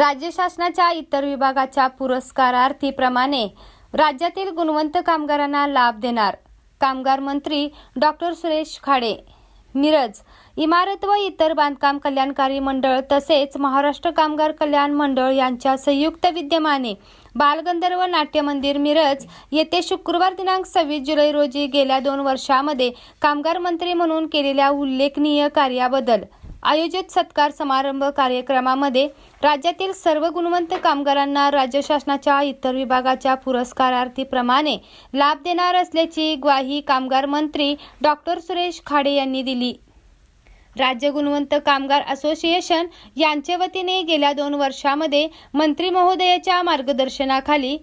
राज्य शासनाच्या इतर विभागाच्या पुरस्कारार्थीप्रमाणे राज्यातील गुणवंत कामगारांना लाभ देणार कामगार मंत्री डॉक्टर सुरेश खाडे. मिरज इमारत व इतर बांधकाम कल्याणकारी मंडळ तसेच महाराष्ट्र कामगार कल्याण मंडळ यांच्या संयुक्त विद्यमाने बालगंधर्व नाट्य मंदिर मिरज येथे शुक्रवार दिनांक सव्वीस जुलै रोजी गेल्या दोन वर्षामध्ये कामगार मंत्री म्हणून केलेल्या उल्लेखनीय कार्याबद्दल आयोजित सत्कार समारंभ कार्यक्रमामध्ये राज्यातील सर्व गुणवंत कामगारांना राज्य शासनाच्या इतर विभागाच्या पुरस्कारार्थीप्रमाणे लाभ देणार असल्याची ग्वाही कामगार मंत्री डॉक्टर सुरेश खाडे यांनी दिली. राज्य गुणवंत कामगार असोसिएशन यांच्या वतीने गेल्या दोन वर्षामध्ये मंत्री महोदयाच्या मार्गदर्शनाखाली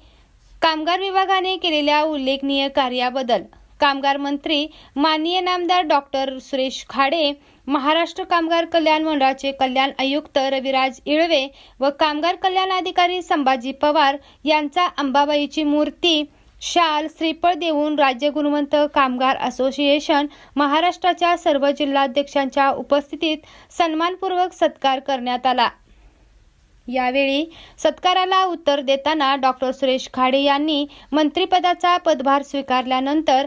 कामगार विभागाने केलेल्या उल्लेखनीय कार्याबद्दल कामगार मंत्री माननीय नामदार डॉक्टर सुरेश खाडे महाराष्ट्र कामगार कल्याण मंडळाचे कल्याण आयुक्त रविराज इळवे व कामगार कल्याण अधिकारी संभाजी पवार यांचा अंबाबाईची मूर्ती शाल श्रीफळ देऊन राज्य गुणवंत कामगार असोसिएशन महाराष्ट्राच्या सर्व जिल्हाध्यक्षांच्या उपस्थितीत सन्मानपूर्वक सत्कार करण्यात आला. यावेळी सत्काराला उत्तर देताना डॉक्टर सुरेश खाडे यांनी मंत्रिपदाचा पदभार स्वीकारल्यानंतर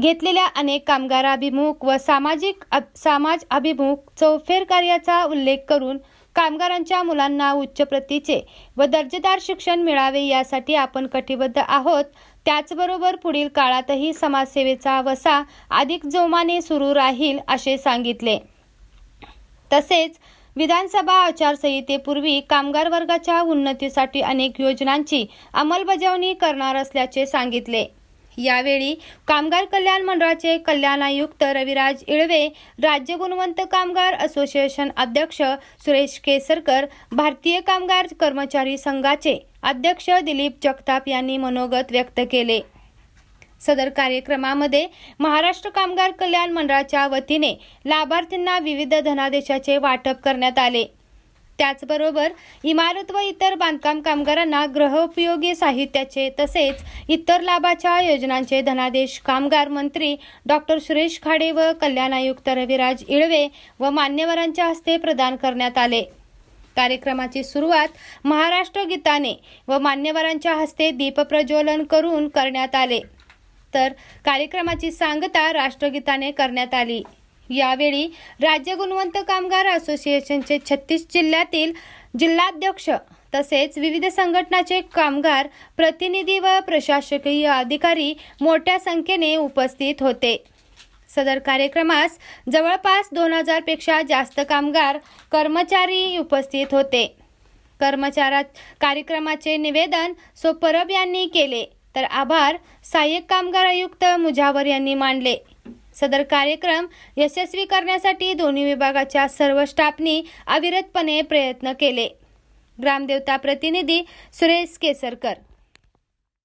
घेतलेल्या अनेक कामगाराभिमुख व सामाजिक अब, समाज अभिमुख चौफेर कार्याचा उल्लेख करून कामगारांच्या मुलांना उच्च प्रतीचे व दर्जेदार शिक्षण मिळावे यासाठी आपण कटिबद्ध आहोत. त्याचबरोबर पुढील काळातही समाजसेवेचा वसा अधिक जोमाने सुरू राहील असे सांगितले. तसेच विधानसभा आचारसंहितेपूर्वी कामगार वर्गाच्या उन्नतीसाठी अनेक योजनांची अंमलबजावणी करणार असल्याचे सांगितले. यावेळी कामगार कल्याण मंडळाचे कल्याण आयुक्त रविराज इळवे राज्य गुणवंत कामगार असोसिएशन अध्यक्ष सुरेश केसरकर भारतीय कामगार कर्मचारी संघाचे अध्यक्ष दिलीप जगताप यांनी मनोगत व्यक्त केले. सदर कार्यक्रमामध्ये महाराष्ट्र कामगार कल्याण मंडळाच्या वतीने लाभार्थींना विविध धनादेशाचे वाटप करण्यात आले. त्याचबरोबर इमारत व इतर बांधकाम कामगारांना गृहोपयोगी साहित्याचे तसेच इतर लाभाच्या योजनांचे धनादेश कामगार मंत्री डॉक्टर सुरेश खाडे व कल्याण आयुक्त रविराज इळवे व मान्यवरांच्या हस्ते प्रदान करण्यात आले. कार्यक्रमाची सुरुवात महाराष्ट्र गीताने व मान्यवरांच्या हस्ते दीपप्रज्वलन करून करण्यात आले. तर कार्यक्रमाची सांगता राष्ट्रगीताने करण्यात आली. यावेळी राज्य गुणवंत कामगार असोसिएशनचे छत्तीस जिल्ह्यातील जिल्हाध्यक्ष तसेच विविध संघटनाचे कामगार प्रतिनिधी व प्रशासकीय अधिकारी मोठ्या संख्येने उपस्थित होते. सदर कार्यक्रमास जवळपास दोन पेक्षा जास्त कामगार कर्मचारी उपस्थित होते. कर्मचारा कार्यक्रमाचे निवेदन सो परब यांनी केले. तर आभार सहाय्यक कामगार आयुक्त मुजावर यांनी मांडले. सदर कार्यक्रम यशस्वी करण्यासाठी दोन्ही विभागाच्या सर्व स्टाफनी अविरतपणे प्रयत्न केले. ग्रामदेवता प्रतिनिधी सुरेश केसरकर.